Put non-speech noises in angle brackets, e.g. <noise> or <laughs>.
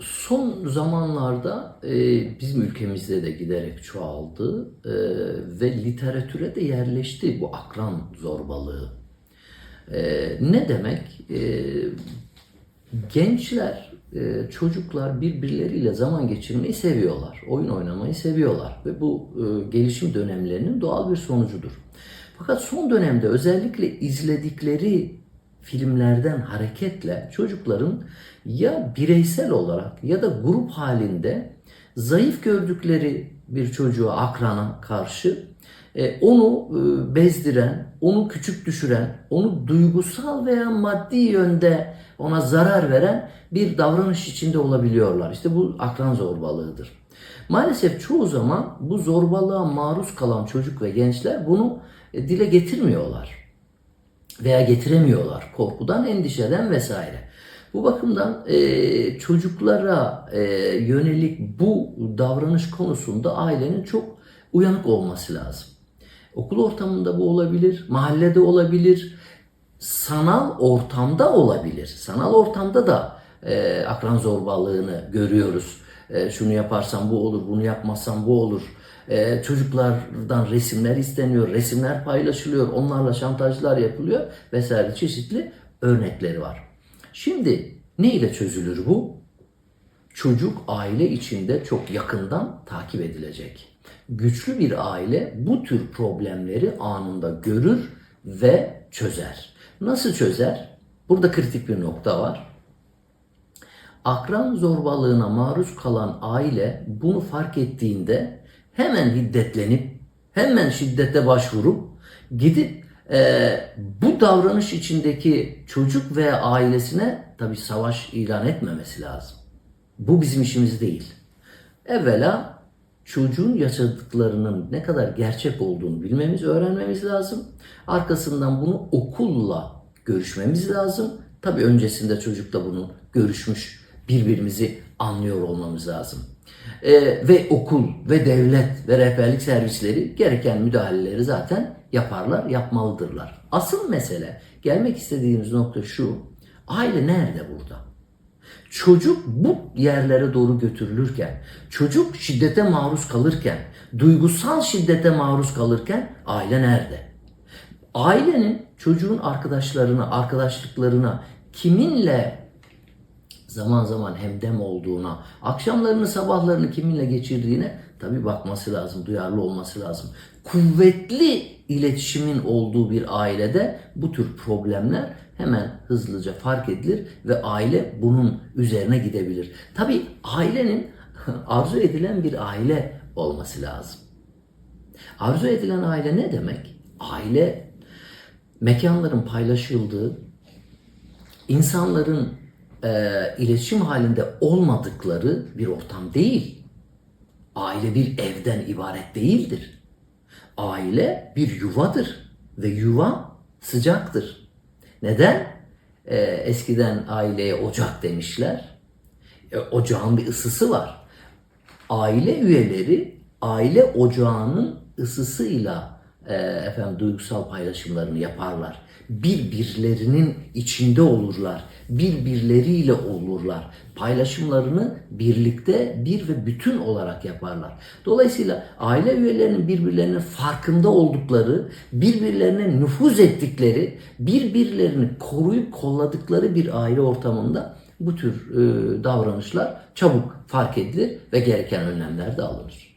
son zamanlarda e, bizim ülkemizde de giderek çoğaldı e, ve literatüre de yerleşti bu akran zorbalığı. E, ne demek? E, gençler, e, çocuklar birbirleriyle zaman geçirmeyi seviyorlar, oyun oynamayı seviyorlar ve bu e, gelişim dönemlerinin doğal bir sonucudur. Fakat son dönemde özellikle izledikleri filmlerden hareketle çocukların ya bireysel olarak ya da grup halinde zayıf gördükleri bir çocuğa, akrana karşı e, onu e, bezdiren, onu küçük düşüren, onu duygusal veya maddi yönde ona zarar veren bir davranış içinde olabiliyorlar. İşte bu akran zorbalığıdır. Maalesef çoğu zaman bu zorbalığa maruz kalan çocuk ve gençler bunu e, dile getirmiyorlar veya getiremiyorlar korkudan, endişeden vesaire. Bu bakımdan e, çocuklara e, yönelik bu davranış konusunda ailenin çok uyanık olması lazım. Okul ortamında bu olabilir, mahallede olabilir, sanal ortamda olabilir. Sanal ortamda da e, akran zorbalığını görüyoruz. E, şunu yaparsam bu olur, bunu yapmazsam bu olur. E, çocuklardan resimler isteniyor, resimler paylaşılıyor, onlarla şantajlar yapılıyor vesaire çeşitli örnekleri var. Şimdi ne ile çözülür bu? Çocuk aile içinde çok yakından takip edilecek. Güçlü bir aile bu tür problemleri anında görür ve çözer. Nasıl çözer? Burada kritik bir nokta var. Akran zorbalığına maruz kalan aile bunu fark ettiğinde hemen hiddetlenip hemen şiddete başvurup gidip e, bu davranış içindeki çocuk veya ailesine tabi savaş ilan etmemesi lazım. Bu bizim işimiz değil. Evvela çocuğun yaşadıklarının ne kadar gerçek olduğunu bilmemiz, öğrenmemiz lazım. Arkasından bunu okulla görüşmemiz lazım. Tabi öncesinde çocukla bunu görüşmüş, birbirimizi anlıyor olmamız lazım. Ee, ve okul ve devlet ve rehberlik servisleri gereken müdahaleleri zaten yaparlar, yapmalıdırlar. Asıl mesele gelmek istediğimiz nokta şu. Aile nerede burada? Çocuk bu yerlere doğru götürülürken, çocuk şiddete maruz kalırken, duygusal şiddete maruz kalırken aile nerede? Ailenin çocuğun arkadaşlarına, arkadaşlıklarına kiminle zaman zaman hemdem olduğuna, akşamlarını sabahlarını kiminle geçirdiğine tabi bakması lazım, duyarlı olması lazım. Kuvvetli iletişimin olduğu bir ailede bu tür problemler hemen hızlıca fark edilir ve aile bunun üzerine gidebilir. Tabi ailenin <laughs> arzu edilen bir aile olması lazım. Arzu edilen aile ne demek? Aile mekanların paylaşıldığı, insanların e, iletişim halinde olmadıkları bir ortam değil. Aile bir evden ibaret değildir. Aile bir yuvadır ve yuva sıcaktır. Neden? E, eskiden aileye ocak demişler. E, ocağın bir ısısı var. Aile üyeleri aile ocağının ısısıyla e, efendim duygusal paylaşımlarını yaparlar. Birbirlerinin içinde olurlar. Birbirleriyle olurlar. Paylaşımlarını birlikte bir ve bütün olarak yaparlar. Dolayısıyla aile üyelerinin birbirlerinin farkında oldukları, birbirlerine nüfuz ettikleri, birbirlerini koruyup kolladıkları bir aile ortamında bu tür e, davranışlar çabuk fark edilir ve gereken önlemler de alınır.